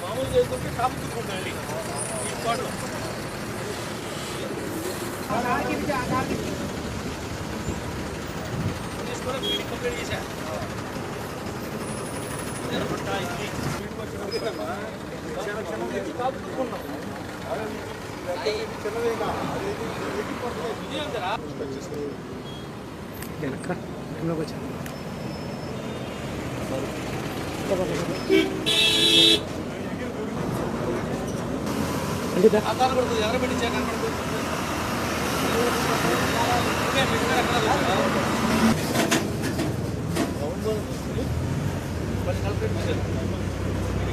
మామూలు చేసుకుంటే టాప్ తీసుకుంటామండి ఈ స్పాట్లో తీసుకొని మీటింగ్ కంప్లీట్ చేశా ఎర్రగొట్ట టాప్ తీసుకుంటాం ఇది అంతరా వెనక ఇంట్లోకి వచ్చా అంటే దా. ఆ కాలు పడుతుంది ఎర్రబెట్టి చే కనపడుతుంది ఓకే, మీ దగ్గర ఎక్కడ లేదు. మళ్ళీ calculate చేశారు.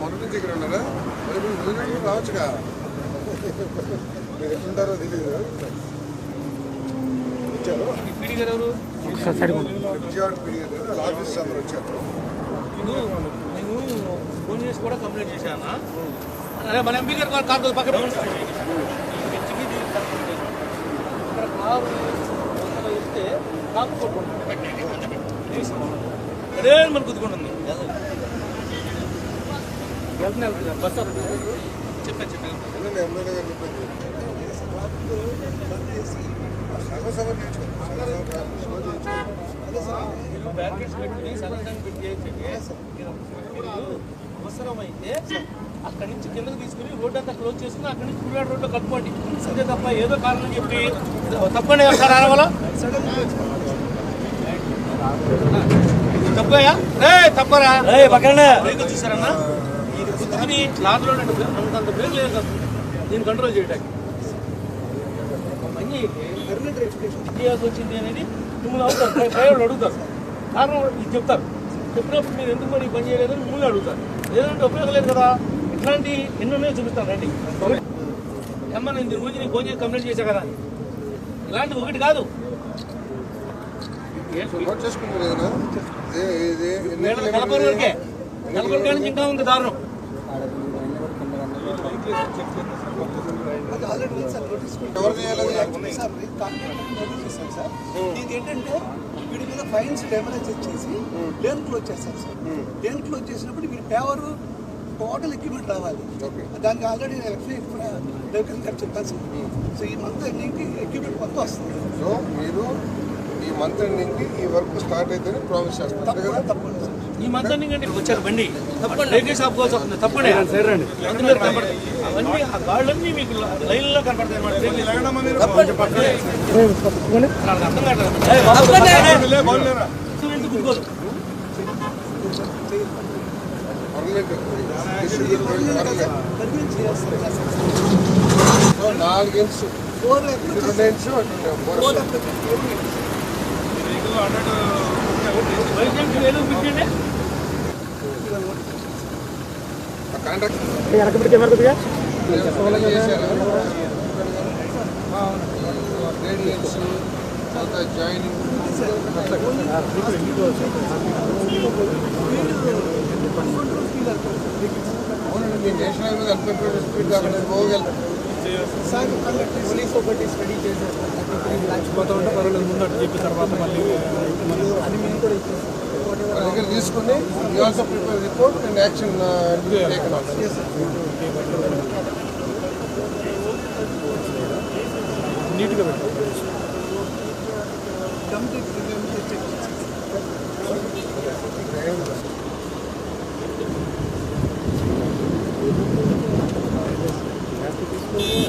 మొదటి నుంచి ఇక్కడ ఉన్నారా? మరి మీరు ముందు రావచ్చుగా. మీరు ఎట్లుంటారో తెలియదు వచ్చారు. ఈ పీడి గారు. విజయవాడ ఆఫీస్ అందరూ వచ్చారు. నేను నేను ఫోన్ చేసి కూడా కంప్లైంట్ చేశాను? అరే మన ఎంపీ గారు కార్ పక్కన ఇస్తే కాపు కొట్టుకుంటుంది అదే మన గుద్దుకుంటుంది. అవసరమైతే అక్కడి నుంచి కిందకి తీసుకుని రోడ్డు అంతా క్లోజ్ చేసుకుని అక్కడి నుంచి పుల్లాడు రోడ్డు కట్టుకోండి అంతే తప్ప ఏదో కారణం చెప్పి తప్పండి ఒకసారి ఆడవాలా తప్పయా రే తప్పరా చూసారన్నా రోడ్ అంటే అంతంత బ్రేక్ లేదు కదా. దీన్ని కంట్రోల్ చేయడానికి మంచి చేయాల్సి వచ్చింది అనేది మిమ్మల్ని అవుతారు డ్రైవర్లు అడుగుతారు. కారణం ఇది చెప్తారు. చెప్పినప్పుడు మీరు ఎందుకు మరి పని చేయలేదని మిమ్మల్ని అడుగుతారు. లేదంటే ఉపయోగం లేదు కదా. ఇట్లాంటి ఎన్నో చూపిస్తాను రండి. అమ్మ నేను దీని గురించి ఫోన్ చేసి కంప్లైంట్ చేశా కదా. ఇలాంటి ఒకటి కాదు. కలపూరు వరకే. కలపూరు కాడి నుంచి ఇంకా ఉంది దారుణం. ఎవరు చేయాలి? సార్ ఇది ఏంటంటే వీడి మీద ఫైన్స్ డెమరేజ్ చేసి లేన్ క్లోజ్ చేశారు సార్. లేన్ క్లోజ్ చేసినప్పుడు వీడి పేవర్ టోటల్ ఎక్విప్మెంట్ రావాలి. దానికి ఆల్రెడీ ఎలక్ట్రిక్ వెహికల్ ఖర్చు చెప్పాను సార్. సో ఈ మంత్ ఎండింగ్కి ఎక్విప్మెంట్ మొత్తం వస్తుంది. సో మీరు ఈ మంత్ ఎండింగ్కి ఈ వర్క్ స్టార్ట్ అయితే ప్రామిస్ చేస్తారు. తప్పకుండా సార్. ఈ ఇక్కడ వచ్చారు బండి. తప్పండి వెహికల్స్ ఆపుకోవాల్సి వస్తుంది కనపడతాయి. అవన్నీ ఆ గాళ్ళన్నీ మీకు లైన్లో కనపడతాయి అన్నమాట. ఏ, పట్టుకోండి. నాకు అర్థం కావట్లేదు. ఎందుకు గుద్దుకోదు? పర్మనెంట్ పర్మనెంట్ పర్మనెంట్ చేస్తారు సో నాలుగు ఇంచ్ సార్ రెండు ఇంచ్ ఫోర్ వైజాగ్ వేలు పెట్టండి కాంట్రాక్ట్ ఏ, వెనక పెట్టి తర్వాత మళ్ళీ అవునండి మీ కూడా మీద దగ్గర తీసుకుని you also prepare report and action taken also complete check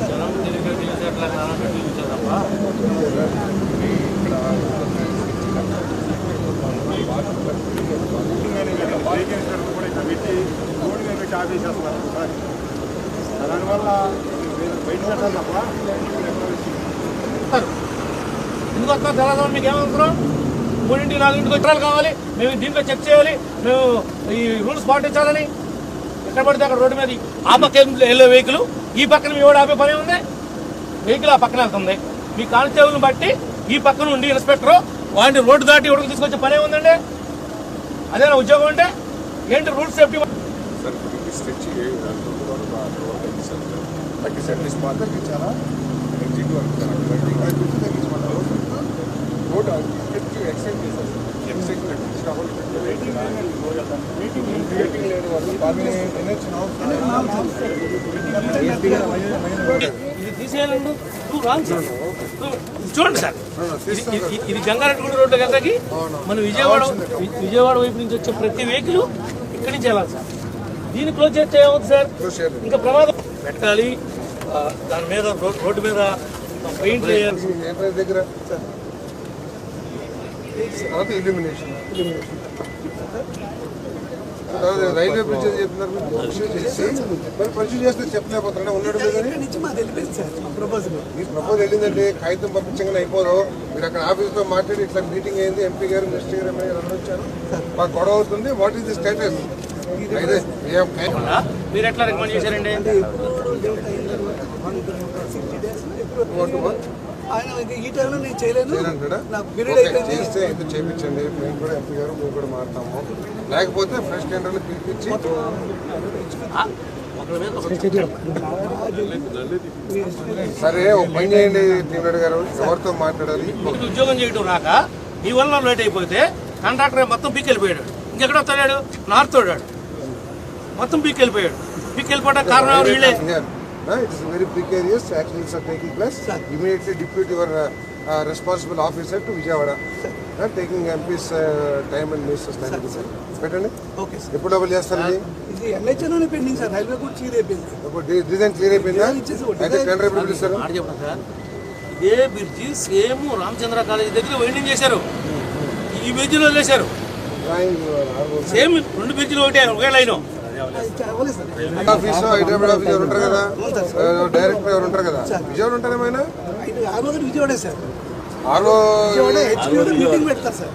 జనం తెలియక దానివల్ల బయట పెట్టాలి తప్ప ఎందుకు వస్తారు మీకు ఏమవసరం మూడింటి నాలుగింటికి వచ్చారు కావాలి. మేము దీంట్లో చెక్ చేయాలి. మేము ఈ రూల్స్ పాటించాలని. ఎక్కడ పడితే అక్కడ రోడ్డు మీద ఆ పక్క వెళ్ళే వెహికల్ ఈ పక్కన మీ ఆపే పని ఉంది వెహికల్ ఆ పక్కన వెళ్తుంది. మీ కానిస్టేబుల్ని బట్టి ఈ పక్కన ఉండి ఇన్స్పెక్టరు వాడిని రోడ్డు దాటి ఉడకు తీసుకొచ్చే పనే ఉందండి అదే నా ఉద్యోగం అంటే? ఏంటి రూల్ సేఫ్టీ సార్ ఇప్పుడు స్ట్రెచ్ తగ్గిస్తారు మీటింగ్ వాళ్ళు చూడండి సార్ ఇది- గంగారెడ్డిగూడ రోడ్డు గంగకి మన విజయవాడ విజయవాడ వైపు నుంచి వచ్చే ప్రతి వెహికల్ ఇక్కడి నుంచి వెళ్ళాలి సార్ దీన్ని క్లోజ్ చేస్తే ఏమవుతుంది సార్ చేయాలి. ఇంకా ప్రమాదం పెట్టాలి దాని మీద రోడ్డు మీద పెయింట్ ఏంటంటే దగ్గర తర్వాత ఇల్యూమినేషన్ రైల్వే బ్రిడ్జ్ చెప్తున్నారు మీరు పరిశీలన చేస్తే చెప్పలేకపోతున్నా ఉన్నాడు మా ప్రపోజల్ వెళ్ళిందంటే కాగితం పంపించగానే అయిపోదు. మీరు అక్కడ ఆఫీస్తో మాట్లాడి ఇట్లా మీటింగ్ అయింది ఎంపీ గారు మినిస్టర్ గారు గారు వచ్చారు? మాకు గొడవ అవుతుంది. వాట్ ఈస్ ది స్టేటస్ మీరు ఎట్లా రికమెండ్ చేశారండి? ఆయన ఈ టైంలో నేను చేయలేను? నాకు పీరియడ్ అయిపోయింది. చేస్తే ఇది చేయించండి మేము కూడా ఎంపీ గారు మేము కూడా మారుతాము. లేకపోతే ఫ్రెష్ టెండర్లు పిలిపించి సరే ఒక పని చేయండి టీమేడ్ గారు. ఎవరితో మాట్లాడాలి? ఉద్యోగం చేయడం రాక నీ వల్ల లేట్ అయిపోతే కాంట్రాక్టర్ మొత్తం పీక్ వెళ్ళిపోయాడు. ఇంకెక్కడ వస్తాడు నార్త్ వాడాడు మొత్తం పీక్ వెళ్ళిపోయాడు పీక్ వెళ్ళిపోవడానికి కారణం ఎవరు వీళ్ళే it's very precarious accidents are taking place immediately depute your responsible officer to Vijayawada taking MPs time and ministers time పెట్టండి ఓకే సార్ ఎప్పుడు డబుల్ చేస్తారు ఇది ఇది ఎన్హెచ్ఎన్ పెండింగ్ సార్ రైల్వే కూడా క్లియర్ అయిపోయింది. ఇప్పుడు డిజైన్ క్లియర్ అయిపోయిందా? అయితే టెండర్ ఎప్పుడు పిలుస్తారు చెప్పండి సార్? ఇదే బ్రిడ్జి సేమ్ రామచంద్ర కాలేజీ దగ్గర వెయిటింగ్ చేశారు. ఈ బ్రిడ్జిలో డ్రాయింగ్ ఆల్మోస్ట్ సేమ్ రెండు బ్రిడ్జిలు ఒకటే ఒకే లైన్. ఆఫీస్ హైదరాబాద్ ఆఫీస్ ఎవరు ఉంటారు కదా? డైరెక్టర్ ఎవరు ఉంటారు కదా? విజయవాడ ఉంటారు ఏమైనా? విజయవాడే సార్. ఆలో మీటింగ్ పెడతారు సార్.